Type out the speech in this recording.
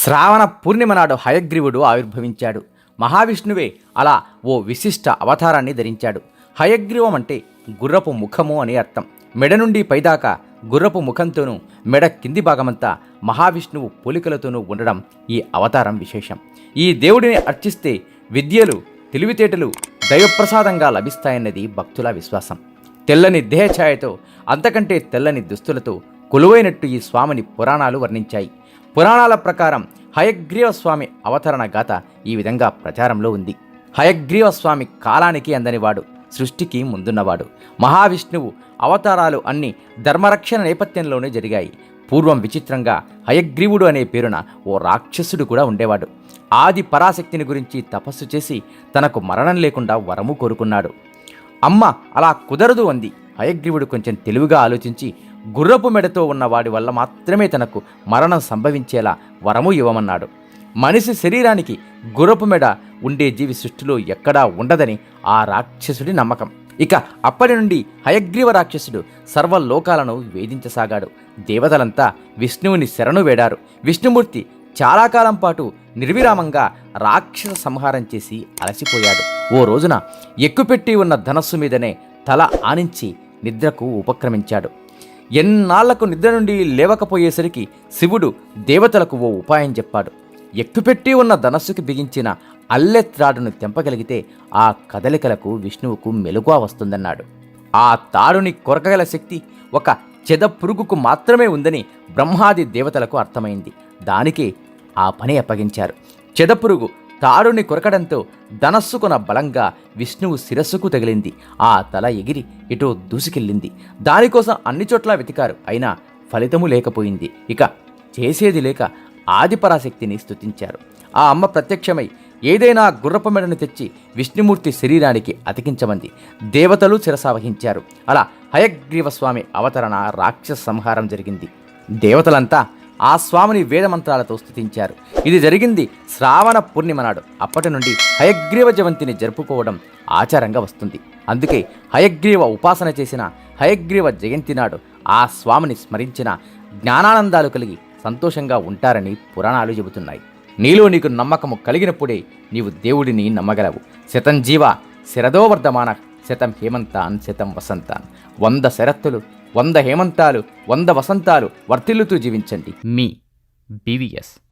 శ్రావణ పూర్ణిమ నాడు హయగ్రీవుడు ఆవిర్భవించాడు. మహావిష్ణువే అలా ఓ విశిష్ట అవతారాన్ని ధరించాడు. హయగ్రీవం అంటే గుర్రపు ముఖము అని అర్థం. మెడ నుండి పైదాకా గుర్రపు ముఖంతోనూ మెడ కింది భాగమంతా మహావిష్ణువు పోలికలతోనూ ఉండడం ఈ అవతారం విశేషం. ఈ దేవుడిని అర్చిస్తే విద్యలు తెలివితేటలు దైవప్రసాదంగా లభిస్తాయన్నది భక్తుల విశ్వాసం. తెల్లని దేహఛాయతో అంతకంటే తెల్లని దుస్తులతో కొలువైనట్టు ఈ స్వామిని పురాణాలు వర్ణించాయి. పురాణాల ప్రకారం హయగ్రీవ స్వామి అవతరణ గాథ ఈ విధంగా ప్రచారంలో ఉంది. హయగ్రీవ స్వామి కాలానికి అందనివాడు సృష్టికి ముందున్నవాడు. మహావిష్ణువు అవతారాలు అన్ని ధర్మరక్షణ నేపథ్యంలోనే జరిగాయి. పూర్వం విచిత్రంగా హయగ్రీవుడు అనే పేరున ఓ రాక్షసుడు కూడా ఉండేవాడు. ఆది పరాశక్తిని గురించి తపస్సు చేసి తనకు మరణం లేకుండా వరము కోరుకున్నాడు. అమ్మ అలా కుదరదు అంది. హయగ్రీవుడు కొంచెం తెలివిగా ఆలోచించి గుర్రపు మెడతో ఉన్న వాడి వల్ల మాత్రమే తనకు మరణం సంభవించేలా వరము ఇవ్వమన్నాడు. మనిషి శరీరానికి గుర్రపు మెడ ఉండే జీవి సృష్టిలో ఎక్కడా ఉండదని ఆ రాక్షసుడి నమ్మకం. ఇక అప్పటి నుండి హయగ్రీవ రాక్షసుడు సర్వలోకాలను వేధించసాగాడు. దేవతలంతా విష్ణువుని శరణు వేడారు. విష్ణుమూర్తి చాలా కాలం పాటు నిర్విరామంగా రాక్షస సంహారం చేసి అలసిపోయాడు. ఓ రోజున ఎక్కుపెట్టి ఉన్న ధనస్సు మీదనే తల ఆనించి నిద్రకు ఉపక్రమించాడు. ఎన్నాళ్ళకు నిద్ర నుండి లేవకపోయేసరికి శివుడు దేవతలకు ఓ ఉపాయం చెప్పాడు. ఎక్కుపెట్టి ఉన్న ధనస్సుకి బిగించిన అల్లెత్రాడును తెంపగలిగితే ఆ కదలికలకు విష్ణువుకు మెలుగువ వస్తుందన్నాడు. ఆ తాడుని కొరకగల శక్తి ఒక చెద పురుగుకు మాత్రమే ఉందని బ్రహ్మాది దేవతలకు అర్థమైంది. దానికి ఆ పని అప్పగించారు. చెదపురుగు తాడుని కొరకడంతో ధనస్సుకున బలంగా విష్ణువు శిరస్సుకు తగిలింది. ఆ తల ఎగిరి ఇటో దూసుకెళ్ళింది. దానికోసం అన్ని చోట్ల వెతికారు. అయినా ఫలితము లేకపోయింది. ఇక చేసేది లేక ఆదిపరాశక్తిని స్థుతించారు ఆ అమ్మ ప్రత్యక్షమై ఏదైనా గుర్రపు మెడను తెచ్చి విష్ణుమూర్తి శరీరానికి అతికించమంది. దేవతలు శిరసావహించారు అలా హయగ్రీవస్వామి అవతరణ రాక్షస సంహారం జరిగింది. దేవతలంతా ఆ స్వామిని వేదమంత్రాలతో స్థుతించారు ఇది జరిగింది శ్రావణ పూర్ణిమ నాడు. అప్పటి నుండి హయగ్రీవ జయంతిని జరుపుకోవడం ఆచారంగా వస్తుంది. అందుకే హయగ్రీవ ఉపాసన చేసిన హయగ్రీవ జయంతి నాడు ఆ స్వామిని స్మరించిన జ్ఞానానందాలు కలిగి సంతోషంగా ఉంటారని పురాణాలు చెబుతున్నాయి. నీలో నీకు నమ్మకము కలిగినప్పుడే నీవు దేవుడిని నమ్మగలవు. శతం జీవ శరదోవర్ధమాన శతం హేమంతాన్ శతం వసంతాన్. వంద శరత్తులు వంద హేమంతాలు వంద వసంతాలు వర్తిల్లుతూ జీవించండి. మీ బీవీఎస్.